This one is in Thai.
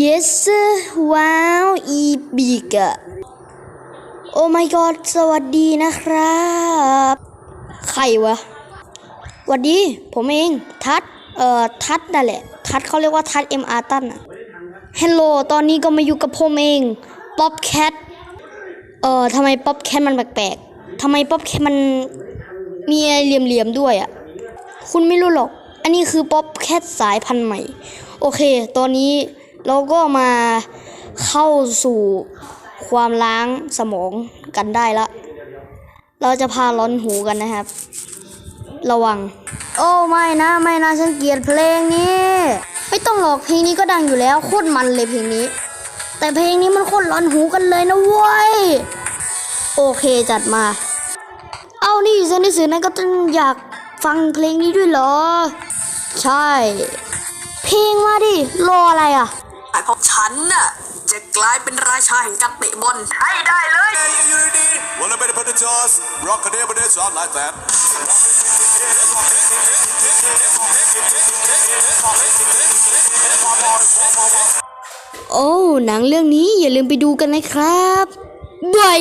yes ว้าวอีบิกอะโอ้ my god สวัสดีนะครับ ใครวะสวัสดี ผมเอง ทัด เอ่อ ทัดนั่นแหละ ทัดเขาเรียกว่าทัด M R ตันอะฮัลโหลตอนนี้ก็มาอยู่กับผมเอง ป๊อปแคท เอ่อทำไมป๊อปแคทมันแปลกๆทำไมป๊อปแคทมันมีอะไรเหลี่ยมๆด้วยอะ่ะคุณไม่รู้หรอก อันนี้คือป๊อปแคทสายพันธุ์ใหม่ โอเค ตอนนี้ เราก็มาเข้าสู่ความล้างสมองกันได้ละ เราจะพาร้อนหูกันนะครับ ระวัง โอ้ไม่นะไม่นะฉันเกลียดเพลงนี้ ไม่ต้องหรอกเพลงนี้ก็ดังอยู่แล้วโคตรมันเลยเพลงนี้ แต่เพลงนี้มันโคตรร้อนหูกันเลยนะเว้ย โอเคจัดมา เอานี่เซนนิสือนั่นก็ต้องอยากฟังเพลงนี้ด้วยเหรอ ใช่ เพลงมาดิ รออะไรอะ ไอ้พวกฉันน่ะจะกลายเป็นราชาแห่งการเตะบอลให้ได้เลย Hey, you unity. Wanna better put the toss. Rock a day, but it's all like that. โอ้ หนังเรื่องนี้อย่าลืมไปดูกันนะครับบาย